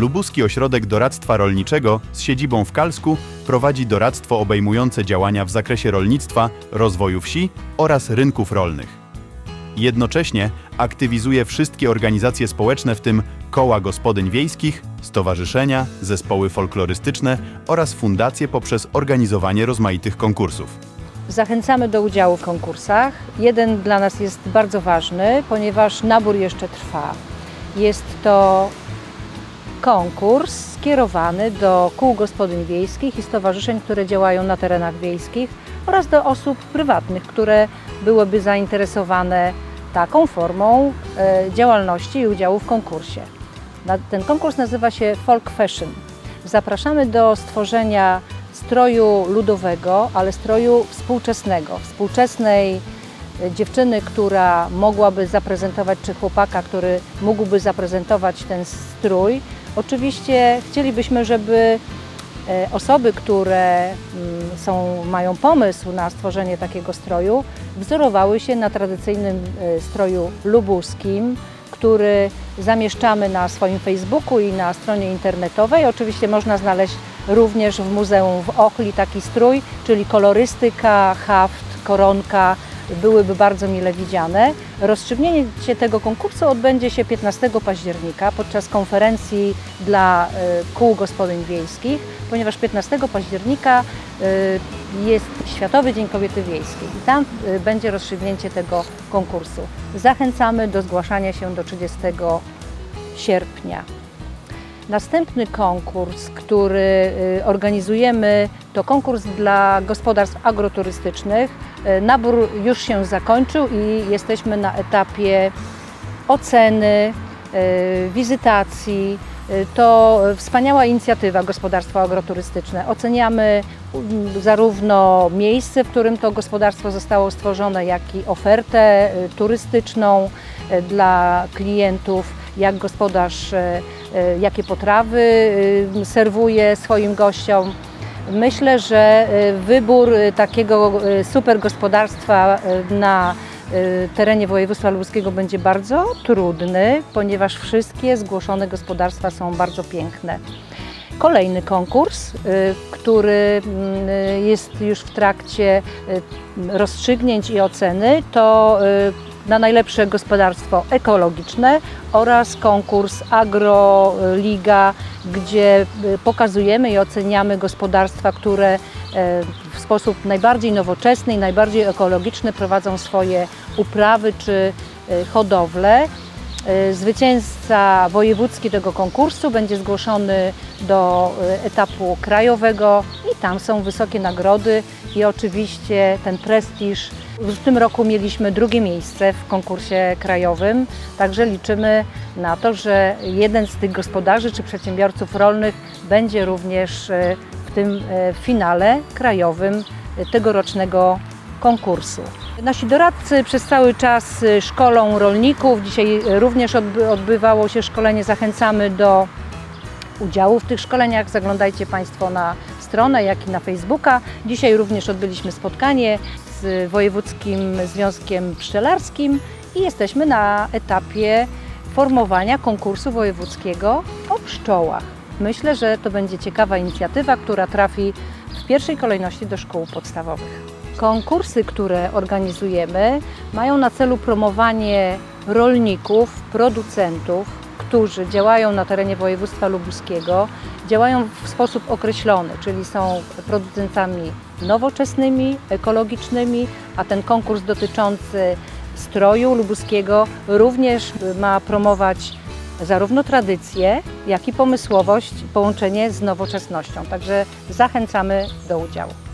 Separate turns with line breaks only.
Lubuski Ośrodek Doradztwa Rolniczego z siedzibą w Kalsku prowadzi doradztwo obejmujące działania w zakresie rolnictwa, rozwoju wsi oraz rynków rolnych. Jednocześnie aktywizuje wszystkie organizacje społeczne, w tym koła gospodyń wiejskich, stowarzyszenia, zespoły folklorystyczne oraz fundacje poprzez organizowanie rozmaitych konkursów.
Zachęcamy do udziału w konkursach. Jeden dla nas jest bardzo ważny, ponieważ nabór jeszcze trwa. Jest to konkurs skierowany do kół gospodyń wiejskich i stowarzyszeń, które działają na terenach wiejskich oraz do osób prywatnych, które byłyby zainteresowane taką formą e, działalności i udziału w konkursie. Ten konkurs nazywa się Folk Fashion. Zapraszamy do stworzenia stroju ludowego, ale stroju współczesnego, współczesnej e, dziewczyny, która mogłaby zaprezentować, czy chłopaka, który mógłby zaprezentować ten strój. Oczywiście chcielibyśmy, żeby e, osoby, które mm, są, mają pomysł na stworzenie takiego stroju, wzorowały się na tradycyjnym e, stroju lubuskim, który zamieszczamy na swoim Facebooku i na stronie internetowej. Oczywiście można znaleźć również w muzeum w Ochli taki strój, czyli kolorystyka, haft, koronka byłyby bardzo mile widziane. Rozstrzygnięcie tego konkursu odbędzie się 15 października podczas konferencji dla y, kół gospodyń wiejskich, ponieważ 15 października y, jest Światowy Dzień Kobiety Wiejskiej i tam y, będzie rozstrzygnięcie tego konkursu. Zachęcamy do zgłaszania się do 30 sierpnia. Następny konkurs, który y, organizujemy, to konkurs dla gospodarstw agroturystycznych. Y, Nabór już się zakończył i jesteśmy na etapie oceny, y, wizytacji. To wspaniała inicjatywa gospodarstwo agroturystyczne. Oceniamy mm, zarówno miejsce, w którym to gospodarstwo zostało stworzone, jak i ofertę turystyczną dla klientów, jak gospodarz, y, y, jakie potrawy y, serwuje swoim gościom. Myślę, że wybór takiego super gospodarstwa na terenie województwa lubuskiego będzie bardzo trudny, ponieważ wszystkie zgłoszone gospodarstwa są bardzo piękne. Kolejny konkurs, który mm, jest już w trakcie rozstrzygnięć i oceny, to na najlepsze gospodarstwo ekologiczne oraz konkurs AgroLiga, gdzie y, pokazujemy i oceniamy gospodarstwa, które e, w sposób najbardziej nowoczesny i najbardziej ekologiczny prowadzą swoje uprawy czy y, hodowle. Y, Zwycięzca wojewódzki tego konkursu będzie zgłoszony do y, etapu krajowego tam są wysokie nagrody i oczywiście ten prestiż. W tym roku mieliśmy drugie miejsce w konkursie krajowym, także liczymy na to, że jeden z tych gospodarzy czy przedsiębiorców rolnych będzie również y, w tym y, finale krajowym y, tegorocznego konkursu. Nasi doradcy przez cały czas szkolą rolników. Dzisiaj również odby- odbywało się szkolenie. Zachęcamy do udziału w tych szkoleniach. Zaglądajcie Państwo na stronę, jak i na Facebooka. Dzisiaj również odbyliśmy spotkanie z Wojewódzkim Związkiem Pszczelarskim i jesteśmy na etapie formowania konkursu wojewódzkiego o pszczołach. Myślę, że to będzie ciekawa inicjatywa, która trafi w pierwszej kolejności do szkół podstawowych. Konkursy, które organizujemy, mają na celu promowanie rolników, producentów, którzy działają na terenie województwa lubuskiego, działają w sposób określony, czyli są producentami nowoczesnymi, ekologicznymi, a ten konkurs dotyczący stroju lubuskiego również ma promować zarówno tradycję, jak i pomysłowość, połączenie z nowoczesnością. Także zachęcamy do udziału.